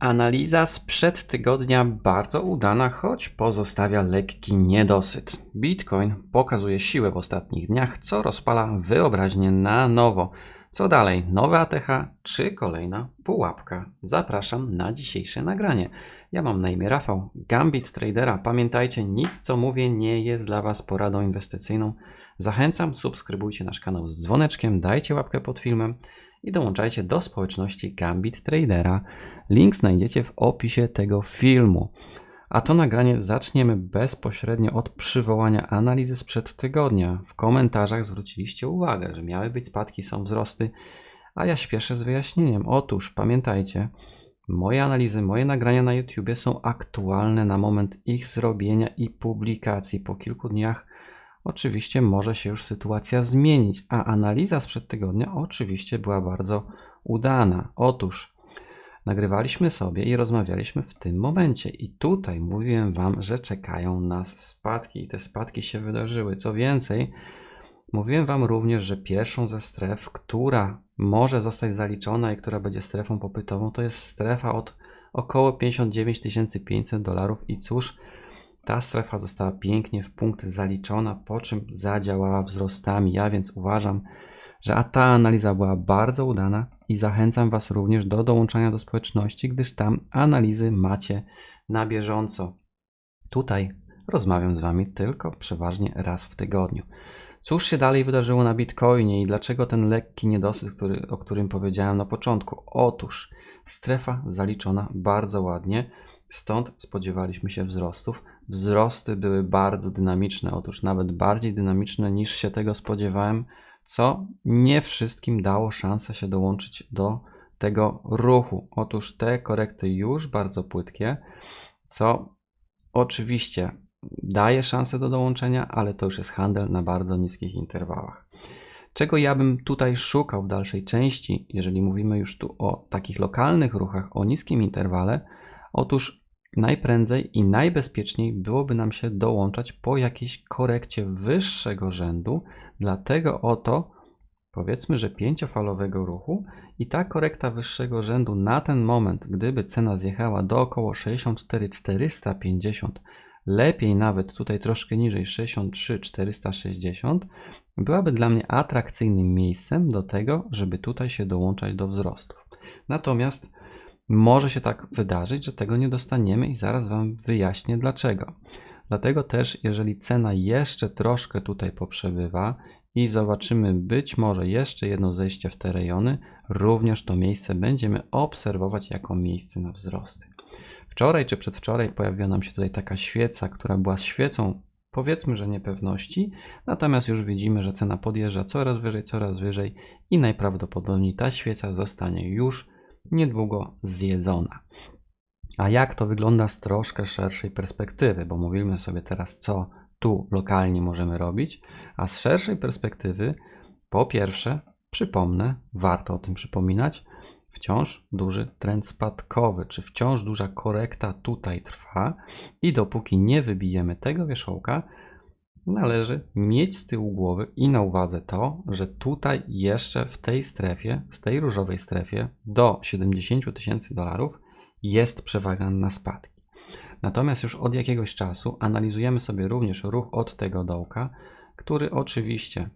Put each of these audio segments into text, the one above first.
Analiza sprzed tygodnia bardzo udana, choć pozostawia lekki niedosyt. Bitcoin pokazuje siłę w ostatnich dniach, co rozpala wyobraźnię na nowo. Co dalej? Nowe ATH czy kolejna pułapka? Zapraszam na dzisiejsze nagranie. Ja mam na imię Rafał, Gambit Tradera. Pamiętajcie, nic co mówię nie jest dla Was poradą inwestycyjną. Zachęcam, subskrybujcie nasz kanał z dzwoneczkiem, dajcie łapkę pod filmem i dołączajcie do społeczności Gambit Tradera. Link znajdziecie w opisie tego filmu. A to nagranie zaczniemy bezpośrednio od przywołania analizy sprzed tygodnia. W komentarzach zwróciliście uwagę, że miały być spadki, są wzrosty, a ja śpieszę z wyjaśnieniem. Otóż pamiętajcie, moje analizy, moje nagrania na YouTube są aktualne na moment ich zrobienia i publikacji. Po kilku dniach oczywiście może się już sytuacja zmienić, a analiza sprzed tygodnia oczywiście była bardzo udana. Otóż nagrywaliśmy sobie i rozmawialiśmy w tym momencie. I tutaj mówiłem Wam, że czekają nas spadki, i te spadki się wydarzyły. Co więcej, mówiłem Wam również, że pierwszą ze stref, która może zostać zaliczona i która będzie strefą popytową, to jest strefa od około 59 500 dolarów. I cóż, ta strefa została pięknie w punkt zaliczona, po czym zadziałała wzrostami. Ja więc uważam, że ta analiza była bardzo udana i zachęcam Was również do dołączania do społeczności, gdyż tam analizy macie na bieżąco. Tutaj rozmawiam z Wami tylko przeważnie raz w tygodniu. Cóż się dalej wydarzyło na Bitcoinie i dlaczego ten lekki niedosyt, który, o którym powiedziałem na początku? Otóż strefa zaliczona bardzo ładnie, stąd spodziewaliśmy się wzrostów. Wzrosty były bardzo dynamiczne, otóż nawet bardziej dynamiczne niż się tego spodziewałem co nie wszystkim dało szansę się dołączyć do tego ruchu. Otóż te korekty już bardzo płytkie, co oczywiście daje szansę do dołączenia, ale to już jest handel na bardzo niskich interwałach. Czego ja bym tutaj szukał w dalszej części, jeżeli mówimy już tu o takich lokalnych ruchach, o niskim interwale? Otóż najprędzej i najbezpieczniej byłoby nam się dołączać po jakiejś korekcie wyższego rzędu, dlatego oto powiedzmy, że pięciofalowego ruchu i ta korekta wyższego rzędu na ten moment, gdyby cena zjechała do około 64 450, lepiej nawet tutaj troszkę niżej 63 460, byłaby dla mnie atrakcyjnym miejscem do tego, żeby tutaj się dołączać do wzrostów. Natomiast może się tak wydarzyć, że tego nie dostaniemy i zaraz Wam wyjaśnię dlaczego. Dlatego też, jeżeli cena jeszcze troszkę tutaj poprzebywa i zobaczymy być może jeszcze jedno zejście w te rejony, również to miejsce będziemy obserwować jako miejsce na wzrosty. Wczoraj czy przedwczoraj pojawiła nam się tutaj taka świeca, która była świecą powiedzmy, że niepewności, natomiast już widzimy, że cena podjeżdża coraz wyżej, coraz wyżej i najprawdopodobniej ta świeca zostanie już niedługo zjedzona. A jak to wygląda z troszkę szerszej perspektywy, bo mówimy sobie teraz, co tu lokalnie możemy robić, a z szerszej perspektywy, po pierwsze, przypomnę, warto o tym przypominać, wciąż duży trend spadkowy, czy wciąż duża korekta tutaj trwa i dopóki nie wybijemy tego wierzchołka, należy mieć z tyłu głowy i na uwadze to, że tutaj jeszcze w tej strefie, z tej różowej strefie do 70 tysięcy dolarów jest przewaga na spadki. Natomiast już od jakiegoś czasu analizujemy sobie również ruch od tego dołka, który oczywiście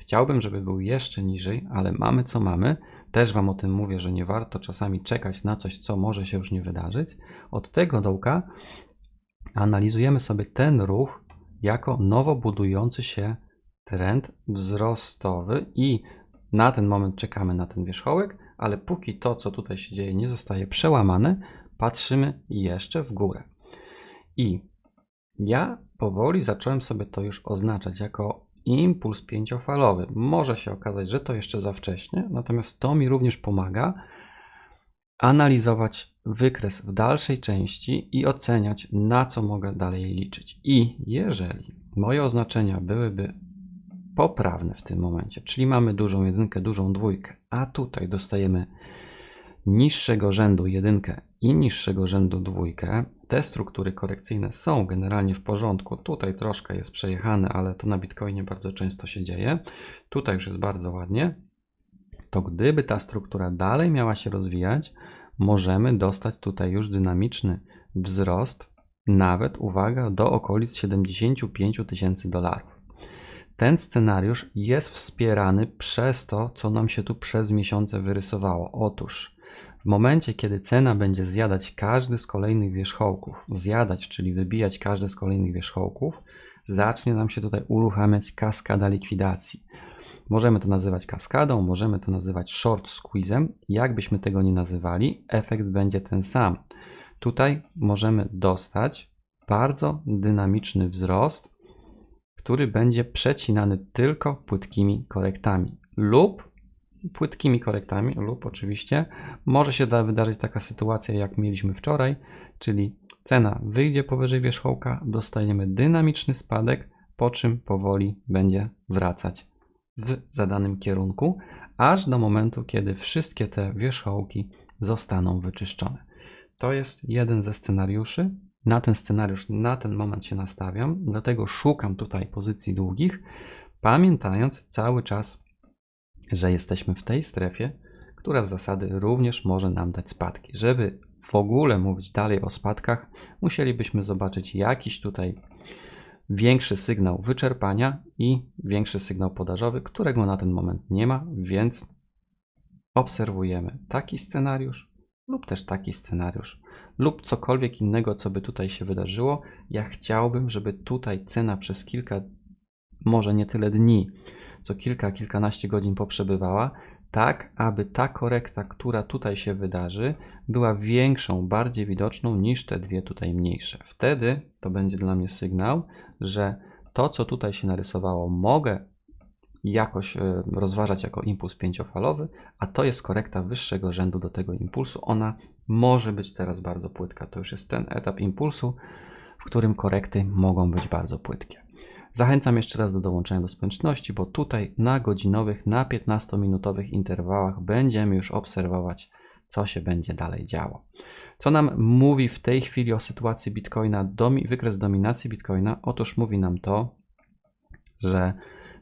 chciałbym, żeby był jeszcze niżej, ale mamy co mamy. Też Wam o tym mówię, że nie warto czasami czekać na coś, co może się już nie wydarzyć. Od tego dołka analizujemy sobie ten ruch jako nowo budujący się trend wzrostowy i na ten moment czekamy na ten wierzchołek, ale póki to, co tutaj się dzieje, nie zostaje przełamane, patrzymy jeszcze w górę. I ja powoli zacząłem sobie to już oznaczać jako impuls pięciofalowy. Może się okazać, że to jeszcze za wcześnie, natomiast to mi również pomaga analizować wykres w dalszej części i oceniać, na co mogę dalej liczyć. I jeżeli moje oznaczenia byłyby poprawne w tym momencie, czyli mamy dużą jedynkę, dużą dwójkę, a tutaj dostajemy niższego rzędu jedynkę i niższego rzędu dwójkę, te struktury korekcyjne są generalnie w porządku. Tutaj troszkę jest przejechane, ale to na Bitcoinie bardzo często się dzieje. Tutaj już jest bardzo ładnie. To gdyby ta struktura dalej miała się rozwijać, możemy dostać tutaj już dynamiczny wzrost, nawet uwaga, do okolic 75 tysięcy dolarów. Ten scenariusz jest wspierany przez to, co nam się tu przez miesiące wyrysowało. Otóż w momencie, kiedy cena będzie zjadać każdy z kolejnych wierzchołków, zjadać, czyli wybijać każdy z kolejnych wierzchołków, zacznie nam się tutaj uruchamiać kaskada likwidacji. Możemy to nazywać kaskadą, możemy to nazywać short squeezem. Jakbyśmy tego nie nazywali, efekt będzie ten sam. Tutaj możemy dostać bardzo dynamiczny wzrost, który będzie przecinany tylko płytkimi korektami lub płytkimi korektami lub oczywiście może się da wydarzyć taka sytuacja jak mieliśmy wczoraj, czyli cena wyjdzie powyżej wierzchołka, dostajemy dynamiczny spadek, po czym powoli będzie wracać w zadanym kierunku, aż do momentu, kiedy wszystkie te wierzchołki zostaną wyczyszczone. To jest jeden ze scenariuszy. Na ten scenariusz na ten moment się nastawiam, dlatego szukam tutaj pozycji długich, pamiętając cały czas, że jesteśmy w tej strefie, która z zasady również może nam dać spadki. Żeby w ogóle mówić dalej o spadkach, musielibyśmy zobaczyć jakiś tutaj większy sygnał wyczerpania i większy sygnał podażowy, którego na ten moment nie ma, więc obserwujemy taki scenariusz lub też taki scenariusz lub cokolwiek innego, co by tutaj się wydarzyło. Ja chciałbym, żeby tutaj cena przez kilka, może nie tyle dni, co kilka, kilkanaście godzin poprzebywała, tak aby ta korekta, która tutaj się wydarzy, była większą, bardziej widoczną niż te dwie tutaj mniejsze. Wtedy to będzie dla mnie sygnał, że to, co tutaj się narysowało, mogę jakoś e, rozważać jako impuls pięciofalowy, a to jest korekta wyższego rzędu do tego impulsu. Ona może być teraz bardzo płytka. To już jest ten etap impulsu, w którym korekty mogą być bardzo płytkie. Zachęcam jeszcze raz do dołączenia do społeczności, bo tutaj na godzinowych, na 15-minutowych interwałach będziemy już obserwować, co się będzie dalej działo. Co nam mówi w tej chwili o sytuacji Bitcoina, domi, wykres dominacji Bitcoina? Otóż mówi nam to, że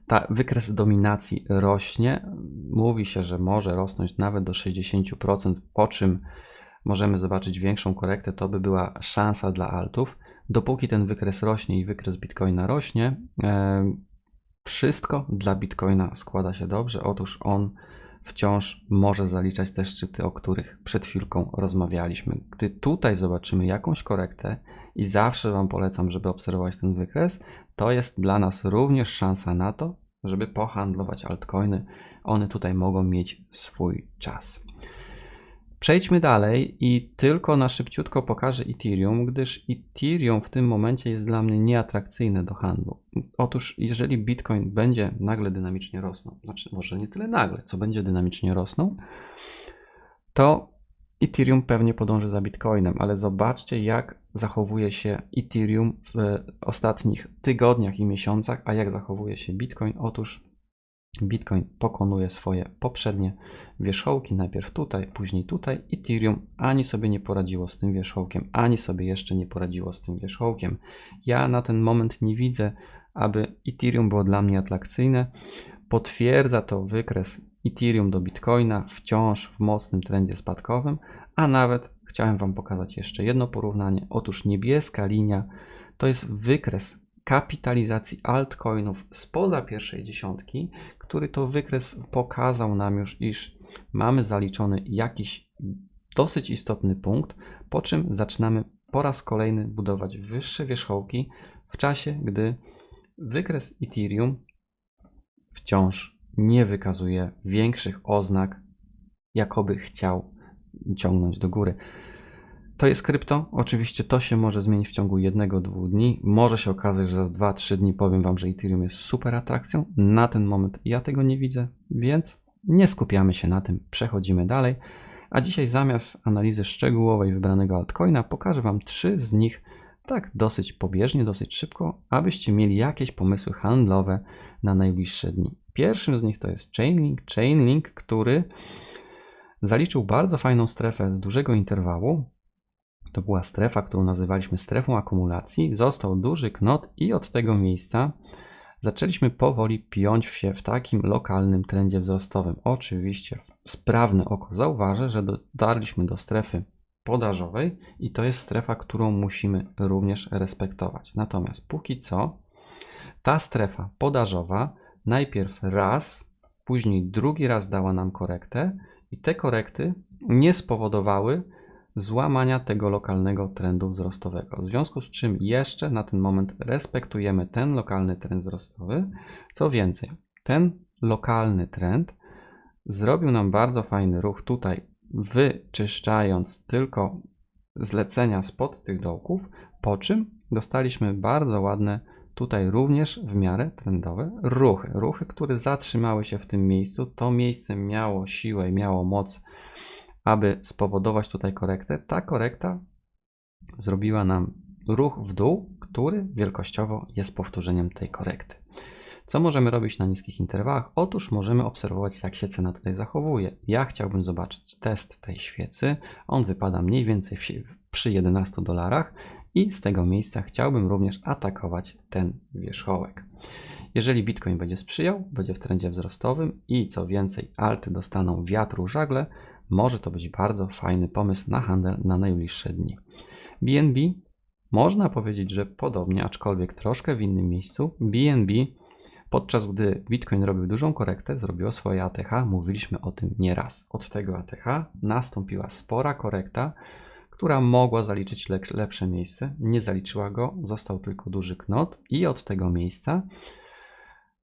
ta wykres dominacji rośnie. Mówi się, że może rosnąć nawet do 60%, po czym możemy zobaczyć większą korektę. To by była szansa dla altów. Dopóki ten wykres rośnie i wykres Bitcoina rośnie, e, wszystko dla Bitcoina składa się dobrze. Otóż on wciąż może zaliczać te szczyty, o których przed chwilką rozmawialiśmy. Gdy tutaj zobaczymy jakąś korektę i zawsze Wam polecam, żeby obserwować ten wykres, to jest dla nas również szansa na to, żeby pohandlować altcoiny. One tutaj mogą mieć swój czas. Przejdźmy dalej i tylko na szybciutko pokażę Ethereum, gdyż Ethereum w tym momencie jest dla mnie nieatrakcyjne do handlu. Otóż, jeżeli Bitcoin będzie nagle dynamicznie rosnął, znaczy może nie tyle nagle, co będzie dynamicznie rosnął, to Ethereum pewnie podąży za Bitcoinem, ale zobaczcie, jak zachowuje się Ethereum w ostatnich tygodniach i miesiącach, a jak zachowuje się Bitcoin. Otóż Bitcoin pokonuje swoje poprzednie wierzchołki, najpierw tutaj, później tutaj. Ethereum ani sobie nie poradziło z tym wierzchołkiem, ani sobie jeszcze nie poradziło z tym wierzchołkiem. Ja na ten moment nie widzę, aby Ethereum było dla mnie atrakcyjne. Potwierdza to wykres Ethereum do Bitcoina wciąż w mocnym trendzie spadkowym, a nawet chciałem Wam pokazać jeszcze jedno porównanie. Otóż niebieska linia to jest wykres kapitalizacji altcoinów spoza pierwszej dziesiątki, który to wykres pokazał nam już, iż mamy zaliczony jakiś dosyć istotny punkt, po czym zaczynamy po raz kolejny budować wyższe wierzchołki w czasie, gdy wykres Ethereum wciąż nie wykazuje większych oznak, jakoby chciał ciągnąć do góry. To jest krypto. Oczywiście to się może zmienić w ciągu jednego, dwóch dni. Może się okazać, że za 2-3 dni powiem Wam, że Ethereum jest super atrakcją. Na ten moment ja tego nie widzę, więc nie skupiamy się na tym, przechodzimy dalej. A dzisiaj zamiast analizy szczegółowej wybranego altcoina pokażę Wam trzy z nich tak dosyć pobieżnie, dosyć szybko, abyście mieli jakieś pomysły handlowe na najbliższe dni. Pierwszym z nich to jest Chainlink. Chainlink, który zaliczył bardzo fajną strefę z dużego interwału, to była strefa, którą nazywaliśmy strefą akumulacji. Został duży knot i od tego miejsca zaczęliśmy powoli piąć się w takim lokalnym trendzie wzrostowym. Oczywiście sprawne oko zauważy, że dotarliśmy do strefy podażowej i to jest strefa, którą musimy również respektować. Natomiast póki co ta strefa podażowa najpierw raz, później drugi raz dała nam korektę i te korekty nie spowodowały złamania tego lokalnego trendu wzrostowego. W związku z czym jeszcze na ten moment respektujemy ten lokalny trend wzrostowy. Co więcej, ten lokalny trend zrobił nam bardzo fajny ruch tutaj, wyczyszczając tylko zlecenia spod tych dołków, po czym dostaliśmy bardzo ładne tutaj również w miarę trendowe ruchy. Ruchy, które zatrzymały się w tym miejscu. To miejsce miało siłę i miało moc, aby spowodować tutaj korektę. Ta korekta zrobiła nam ruch w dół, który wielkościowo jest powtórzeniem tej korekty. Co możemy robić na niskich interwałach? Otóż możemy obserwować, jak się cena tutaj zachowuje. Ja chciałbym zobaczyć test tej świecy. On wypada mniej więcej przy 11 dolarach i z tego miejsca chciałbym również atakować ten wierzchołek. Jeżeli Bitcoin będzie sprzyjał, będzie w trendzie wzrostowym i co więcej, alty dostaną wiatru żagle, może to być bardzo fajny pomysł na handel na najbliższe dni. BNB można powiedzieć, że podobnie, aczkolwiek troszkę w innym miejscu. BNB podczas gdy Bitcoin robił dużą korektę, zrobiło swoje ATH, mówiliśmy o tym nieraz. Od tego ATH nastąpiła spora korekta, która mogła zaliczyć lepsze miejsce. Nie zaliczyła go, został tylko duży knot i od tego miejsca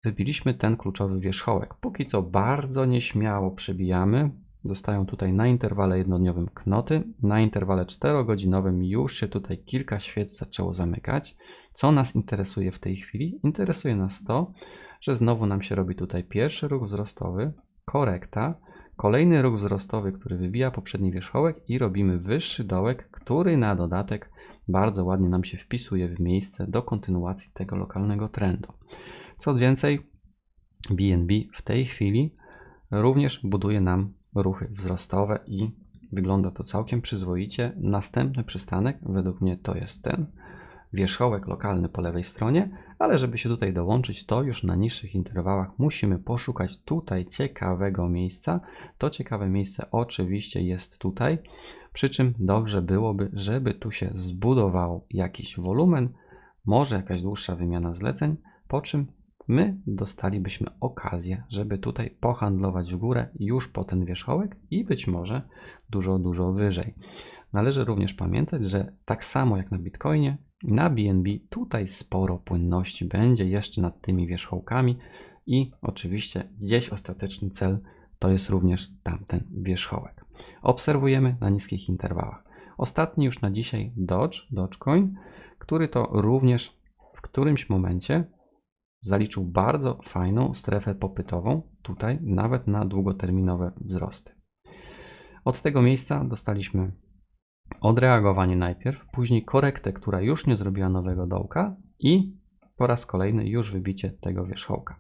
wybiliśmy ten kluczowy wierzchołek. Póki co bardzo nieśmiało przebijamy. Dostają tutaj na interwale jednodniowym knoty. Na interwale 4-godzinowym już się tutaj kilka świec zaczęło zamykać. Co nas interesuje w tej chwili? Interesuje nas to, że znowu nam się robi tutaj pierwszy ruch wzrostowy, korekta, Kolejny ruch wzrostowy, który wybija poprzedni wierzchołek i robimy wyższy dołek, który na dodatek bardzo ładnie nam się wpisuje w miejsce do kontynuacji tego lokalnego trendu. Co więcej, BNB w tej chwili również buduje nam ruchy wzrostowe i wygląda to całkiem przyzwoicie. Następny przystanek według mnie to jest ten wierzchołek lokalny po lewej stronie, ale żeby się tutaj dołączyć, to już na niższych interwałach musimy poszukać tutaj ciekawego miejsca. To ciekawe miejsce oczywiście jest tutaj, przy czym dobrze byłoby, żeby tu się zbudował jakiś wolumen, może jakaś dłuższa wymiana zleceń, po czym my dostalibyśmy okazję, żeby tutaj pohandlować w górę już po ten wierzchołek i być może dużo, dużo wyżej. Należy również pamiętać, że tak samo jak na Bitcoinie, na BNB tutaj sporo płynności będzie jeszcze nad tymi wierzchołkami i oczywiście gdzieś ostateczny cel to jest również tamten wierzchołek. Obserwujemy na niskich interwałach. Ostatni już na dzisiaj Dodge, Dogecoin, który to również w którymś momencie zaliczył bardzo fajną strefę popytową, tutaj nawet na długoterminowe wzrosty. Od tego miejsca dostaliśmy odreagowanie najpierw, później korektę, która już nie zrobiła nowego dołka i po raz kolejny już wybicie tego wierzchołka.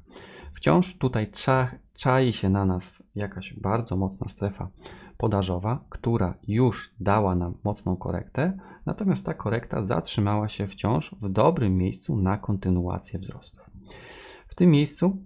Wciąż tutaj cza, czai się na nas jakaś bardzo mocna strefa podażowa, która już dała nam mocną korektę, natomiast ta korekta zatrzymała się wciąż w dobrym miejscu na kontynuację wzrostu. Tym miejscu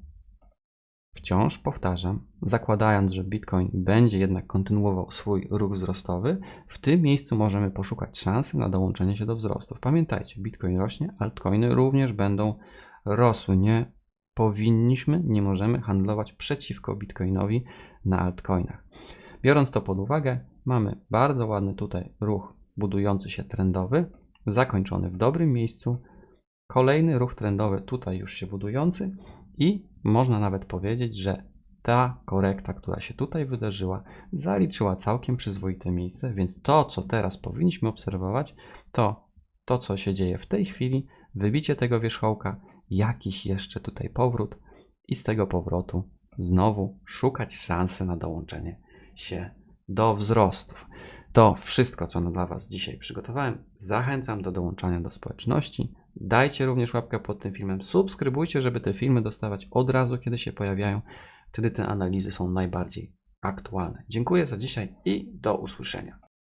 Wciąż powtarzam, zakładając, że Bitcoin będzie jednak kontynuował swój ruch wzrostowy, w tym miejscu możemy poszukać szansy na dołączenie się do wzrostów. Pamiętajcie, Bitcoin rośnie, altcoiny również będą rosły. Nie powinniśmy, nie możemy handlować przeciwko Bitcoinowi na altcoinach. Biorąc to pod uwagę, mamy bardzo ładny tutaj ruch budujący się trendowy, zakończony w dobrym miejscu. Kolejny ruch trendowy tutaj już się budujący i można nawet powiedzieć, że ta korekta, która się tutaj wydarzyła, zaliczyła całkiem przyzwoite miejsce, więc to, co teraz powinniśmy obserwować, to to, co się dzieje w tej chwili, wybicie tego wierzchołka, jakiś jeszcze tutaj powrót i z tego powrotu znowu szukać szansy na dołączenie się do wzrostów. To wszystko, co dla Was dzisiaj przygotowałem. Zachęcam do dołączania do społeczności. Dajcie również łapkę pod tym filmem. Subskrybujcie, żeby te filmy dostawać od razu, kiedy się pojawiają. Wtedy te analizy są najbardziej aktualne. Dziękuję za dzisiaj i do usłyszenia.